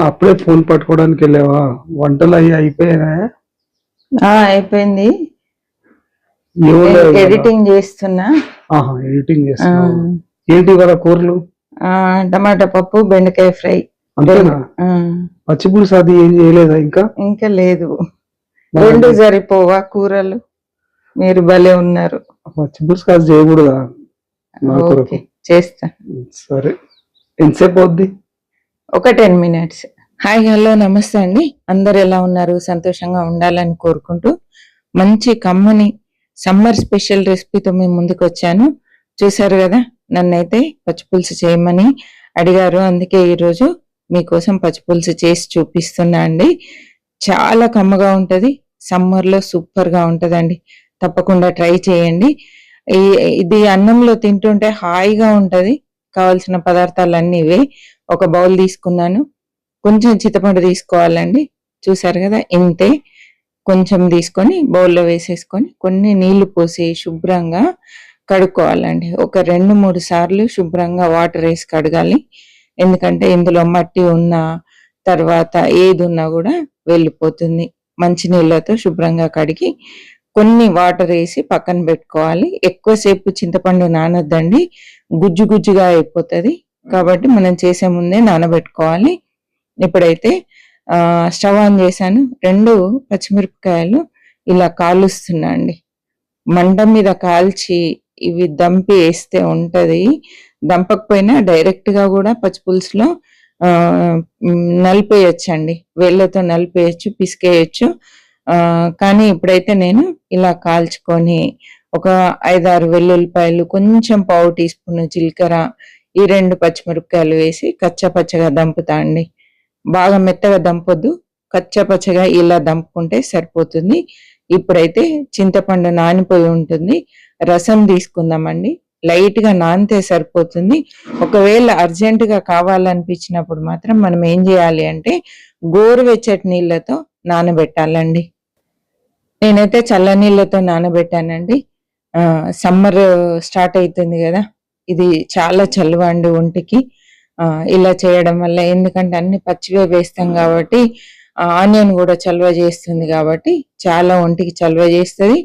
అప్పుడే ఫోన్ పట్టుకోవడానికి వెళ్ళావా? వంటలు అవి అయిపోయాయా ఆ అయిపోయింది? ఎడిటింగ్ చేస్తున్నా. ఎడిటింగ్ ఆ, చేస్తున్నావు ఏంటి ఇవాళ కూరలు? టమాటా పప్పు బెండకాయ ఫ్రై. అంతేనా? ఆ, పచ్చి పులుసు అది ఏం చేయలేదా ఇంకా? ఇంకా లేదు. రెండు సరిపోవా కూరలు? మీరు భలే ఉన్నారు. పచ్చి పులుసు కాదు చేయకూడదా? నా కొరకు. ఓకే చేస్తా. సరే. ఎంతసేపు అవుద్ది? ఒక టెన్ మినిట్స్. హాయ్ హలో నమస్తే అండి. అందరు ఎలా ఉన్నారు? సంతోషంగా ఉండాలని కోరుకుంటూ మంచి కమ్మని సమ్మర్ స్పెషల్ రెసిపీతో మేము ముందుకు వచ్చాను. చూసారు కదా నన్నైతే పచ్చిపులుసు చేయమని అడిగారు. అందుకే ఈరోజు మీకోసం పచ్చిపులుసు చేసి చూపిస్తున్నా అండి. చాలా కమ్మగా ఉంటుంది. సమ్మర్లో సూపర్గా ఉంటుందండి. తప్పకుండా ట్రై చేయండి. ఇది అన్నంలో తింటుంటే హాయిగా ఉంటుంది. కావాల్సిన పదార్థాలు అన్ని ఇవే. ఒక బౌల్ తీసుకున్నాను. కొంచెం చింతపండు తీసుకోవాలండి. చూసారు కదా ఇంతే. కొంచెం తీసుకొని బౌల్లో వేసేసుకొని కొన్ని నీళ్ళు పోసి శుభ్రంగా కడుక్కోవాలండి. ఒక రెండు మూడు సార్లు శుభ్రంగా వాటర్ వేసి కడగాలి. ఎందుకంటే ఇందులో మట్టి ఉన్న తర్వాత ఏది ఉన్నా కూడా వెళ్ళిపోతుంది. మంచి నీళ్ళతో శుభ్రంగా కడిగి కొన్ని వాటర్ వేసి పక్కన పెట్టుకోవాలి. ఎక్కువసేపు చింతపండు నానొద్దండి. గుజ్జు గుజ్జుగా అయిపోతుంది. కాబట్టి మనం చేసే ముందే నానబెట్టుకోవాలి. ఇప్పుడైతే స్టవ్ ఆన్ చేశాను. రెండు పచ్చిమిరపకాయలు ఇలా కాలుస్తున్నా అండి. మంట మీద కాల్చి ఇవి దంపి వేస్తే ఉంటుంది. దంపకపోయినా డైరెక్ట్గా కూడా పచ్చి పులుసులో నలిపేయొచ్చండి. వేళ్ళతో నలిపేయచ్చు పిసికేయచ్చు. కానీ ఇప్పుడైతే నేను ఇలా కాల్చుకొని ఒక ఐదారు వెల్లుల్లిపాయలు కొంచెం పావు టీ స్పూన్ జీలకర్ర ఈ రెండు పచ్చిమిరపకాయలు వేసి కచ్చపచ్చగా దంపుతా అండి. బాగా మెత్తగా దంపొద్దు. కచ్చపచ్చగా ఇలా దంపుకుంటే సరిపోతుంది. ఇప్పుడైతే చింతపండు నానిపోయి ఉంటుంది. రసం తీసుకుందామండి. లైట్గా నానితే సరిపోతుంది. ఒకవేళ అర్జెంటుగా కావాలనిపించినప్పుడు మాత్రం మనం ఏం చేయాలి అంటే గోరువెచ్చటి నీళ్ళతో నానబెట్టాలండి. నేనైతే చల్ల నీళ్ళతో నానబెట్టానండి. సమ్మర్ స్టార్ట్ అవుతుంది కదా. ఇది చాలా చలువ ఒంటికి ఇలా చేయడం వల్ల ఎందుకంటే అన్ని పచ్చివే వేస్తాం కాబట్టి ఆనియన్ కూడా చలువ చేస్తుంది కాబట్టి చాలా ఒంటికి చలువ చేస్తుంది.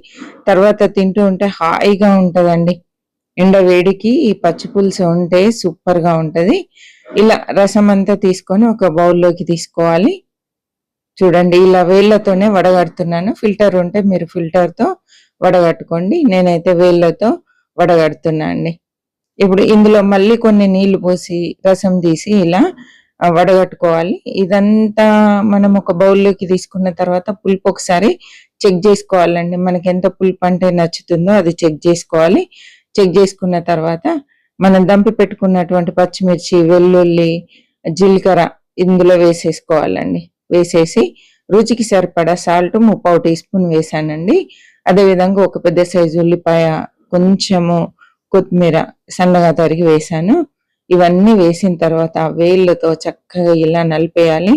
తర్వాత తింటూ ఉంటే హాయిగా ఉంటుందండి. ఎండ వేడికి ఈ పచ్చి పులుసు ఉంటే సూపర్గా ఉంటుంది. ఇలా రసం అంతా తీసుకొని ఒక బౌల్లోకి తీసుకోవాలి. చూడండి ఇలా వేళ్ళతోనే వడగడుతున్నాను. ఫిల్టర్ ఉంటే మీరు ఫిల్టర్తో వడగట్టుకోండి. నేనైతే వేళ్ళతో వడగడుతున్నా అండి. ఇప్పుడు ఇందులో మళ్ళీ కొన్ని నీళ్ళు పోసి రసం తీసి ఇలా వడగట్టుకోవాలి. ఇదంతా మనం ఒక బౌల్లోకి తీసుకున్న తర్వాత పులుపు ఒకసారి చెక్ చేసుకోవాలండి. మనకి ఎంత పులుపు అంటే నచ్చుతుందో అది చెక్ చేసుకోవాలి. చెక్ చేసుకున్న తర్వాత మనం దంపి పెట్టుకున్నటువంటి పచ్చిమిర్చి వెల్లుల్లి జీలకర్ర ఇందులో వేసేసుకోవాలండి. వేసేసి రుచికి సరిపడా సాల్ట్ ముప్పావు టీ స్పూన్ వేసానండి. అదే విధంగా ఒక పెద్ద సైజు ఉల్లిపాయ కొంచెము కొత్తిమీర సన్నగా తరిగి వేసాను ఇవన్నీ వేసిన తర్వాత వేళ్ళతో చక్కగా ఇలా నలిపేయాలి.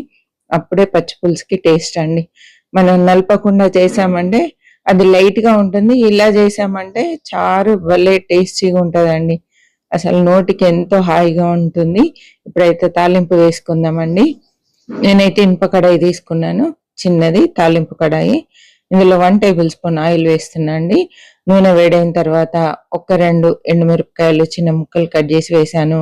అప్పుడే పచ్చి పులుసుకి టేస్ట్ అండి. మనం నలపకుండా చేసామంటే అది లైట్గా ఉంటుంది. ఇలా చేసామంటే చారు భలే టేస్టీగా ఉంటుందండి. అసలు నోటికి ఎంతో హాయిగా ఉంటుంది. ఇప్పుడైతే తాలింపు వేసుకుందామండి. నేనైతే ఇనుప కడాయి తీసుకున్నాను. చిన్నది తాలింపు కడాయి. ఇందులో వన్ టేబుల్ స్పూన్ ఆయిల్ వేస్తున్నా అండి నూనె వేడైన తర్వాత ఒక రెండు ఎండుమిరపకాయలు చిన్న ముక్కలు కట్ చేసి వేసాను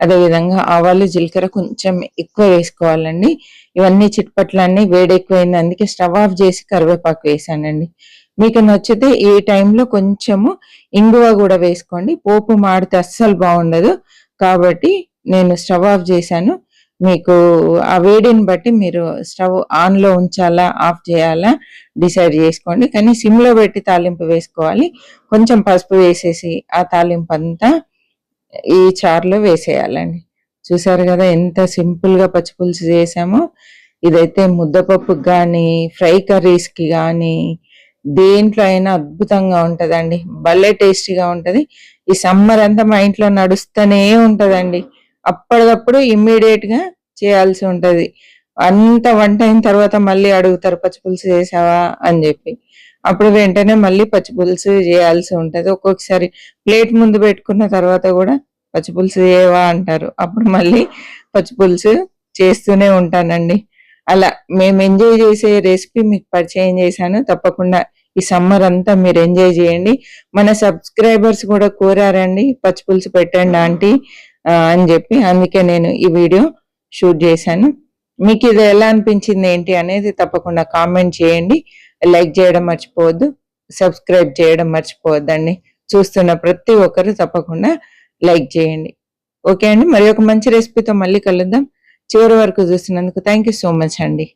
అదేవిధంగా ఆవాలు జీలకర్ర కొంచెం ఎక్కువ వేసుకోవాలండి. ఇవన్నీ చిట్పట్లన్నీ వేడి ఎక్కువైంది అందుకే స్టవ్ ఆఫ్ చేసి కరివేపాకు వేసానండి మీకు నచ్చితే ఈ టైంలో కొంచెము ఇంగువ కూడా వేసుకోండి. పోపు మాడితే అస్సలు బాగుండదు. కాబట్టి నేను స్టవ్ ఆఫ్ చేశాను. మీకు ఆ వేడిని బట్టి మీరు స్టవ్ ఆన్లో ఉంచాలా ఆఫ్ చేయాలా డిసైడ్ చేసుకోండి. కానీ సిమ్లో పెట్టి తాలింపు వేసుకోవాలి. కొంచెం పసుపు వేసేసి ఆ తాలింపు అంతా ఈ చారులో వేసేయాలండి. చూసారు కదా ఎంత సింపుల్గా పచ్చిపులుసు పచ్చి పులుసు చేసామో. ఇదైతే ముద్దపప్పుకి కానీ ఫ్రై కర్రీస్కి కానీ దేంట్లో అయినా అద్భుతంగా ఉంటుందండి. భలే టేస్టీగా ఉంటుంది. ఈ సమ్మర్ అంతా మా ఇంట్లో నడుస్తూనే ఉంటుందండి. అప్పటికప్పుడు ఇమ్మీడియట్గా చేయాల్సి ఉంటుంది. అంత వంట అయిన తర్వాత మళ్ళీ అడుగుతారు పచ్చి పులుసు చేసావా? అని చెప్పి. అప్పుడు వెంటనే మళ్ళీ పచ్చిపులుసు చేయాల్సి ఉంటుంది. ఒక్కొక్కసారి ప్లేట్ ముందు పెట్టుకున్న తర్వాత కూడా పచ్చి పులుసు చేయవా? అంటారు. అప్పుడు మళ్ళీ పచ్చి పులుసు చేస్తూనే ఉంటానండి. అలా మేము ఎంజాయ్ చేసే రెసిపీ మీకు పరిచయం చేశాను. తప్పకుండా ఈ సమ్మర్ అంతా మీరు ఎంజాయ్ చేయండి. మన సబ్స్క్రైబర్స్ కూడా కోరారండి పచ్చి పులుసు పెట్టండి ఆంటీ. అని చెప్పి అందుకే నేను ఈ వీడియో షూట్ చేశాను. మీకు ఇది ఎలా అనిపించింది ఏంటి అనేది తప్పకుండా కామెంట్ చేయండి. లైక్ చేయడం మర్చిపోవద్దు సబ్స్క్రైబ్ చేయడం మర్చిపోవద్దండి. చూస్తున్న ప్రతి ఒక్కరు తప్పకుండా లైక్ చేయండి. ఓకే అండి మరి ఒక మంచి రెసిపీతో మళ్ళీ కలుద్దాం. చివరి వరకు చూసినందుకు థ్యాంక్ యూ సో మచ్ అండి.